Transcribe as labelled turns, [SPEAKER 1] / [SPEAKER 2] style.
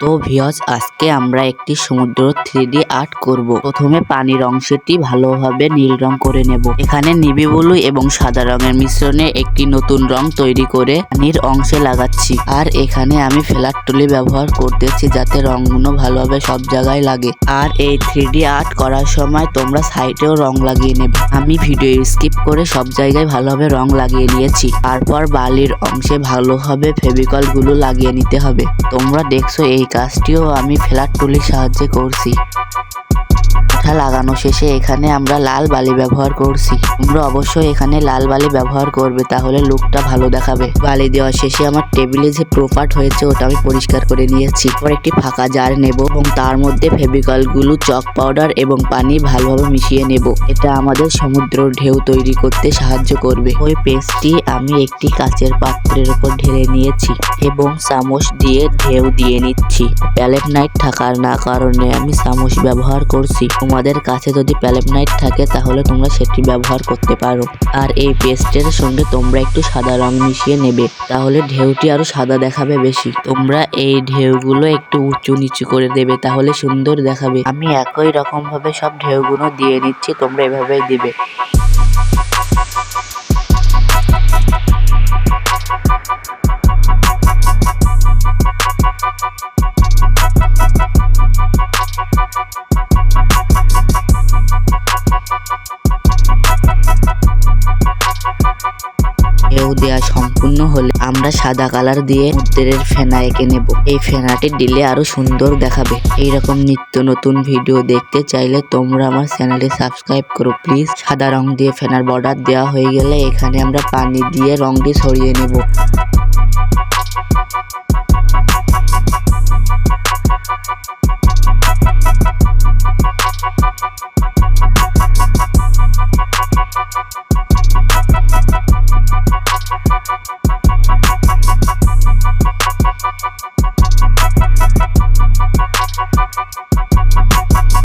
[SPEAKER 1] তো ভিওস আজকে আমরা একটি সমুদ্র থ্রি আর্ট করব। প্রথমে পানির অংশটি ভালোভাবে নীল রং করে নেব। এখানে নিবি ব্লু এবং সাদা রঙের মিশ্রণে একটি নতুন রং তৈরি করে পানির অংশে লাগাচ্ছি। আর এখানে আমি ফেলার তুলি ব্যবহার করতেছি যাতে রংগুলো ভালোভাবে সব জায়গায় লাগে। আর এই থ্রি আর্ট করার সময় তোমরা সাইডেও রং লাগিয়ে নেবে। আমি ভিডিও স্কিপ করে সব জায়গায় ভালোভাবে রং লাগিয়ে নিয়েছি। তারপর বালির অংশে ভালোভাবে ফেভিকলগুলো লাগিয়ে নিতে হবে। তোমরা দেখছ এই কাজটিও আমি ফ্ল্যাট তুলির সাহায্যে করছি। কাঁথা লাগানো শেষে এখানে আমরা লাল বালি ব্যবহার করছি। তোমরা অবশ্যই এখানে লাল বালি ব্যবহার করবে, তাহলে লুকটা ভালো দেখাবে। বালি দেওয়া শেষে আমার টেবিলে যে প্রোপাট হয়েছে, ওটা আমি পরিষ্কার করে নিয়েছি। পর একটি ফাঁকা জার নেব এবং তার মধ্যে ফেভিকলগুলো চক পাউডার এবং পানি ভালোভাবে মিশিয়ে নেব। এটা আমাদের সমুদ্র ঢেউ তৈরি করতে সাহায্য করবে। ওই পেস্টটি আমি একটি কাচের পাত্রের উপর ঢেলে নিয়েছি এবং চামচ দিয়ে ঢেউ দিয়ে নিচ্ছি। প্যালেট নাইট থাকার না কারণে আমি চামচ ব্যবহার করছি। তোমাদের কাছে যদি প্যালেমনাইট থাকে, তাহলে তোমরা সেটি ব্যবহার করতে পারো। আর এই পেস্টের সঙ্গে তোমরা একটু সাদা রং মিশিয়ে নেবে। তাহলে ঢেউটি আরও সাদা দেখাবে বেশি। তোমরা এই ঢেউগুলো একটু উঁচু নিচু করে দেবে, তাহলে সুন্দর দেখাবে। আমি একই রকম ভাবে সব ঢেউগুলো দিয়ে নিচ্ছি, তোমরা এভাবেই দিবে। ঢেউ দেওয়া সম্পূর্ণ হলে আমরা সাদা কালার দিয়ে মুদ্রের ফেনা এঁকে নেব। এই ফেনাটি দিলে আরও সুন্দর দেখাবে। এইরকম নিত্য নতুন ভিডিও দেখতে চাইলে তোমরা আমার চ্যানেলে সাবস্ক্রাইব করো। প্লিজ সাদা রং দিয়ে ফেনার বর্ডার দেওয়া হয়ে গেলে এখানে আমরা পানি দিয়ে রংটি সরিয়ে নেব।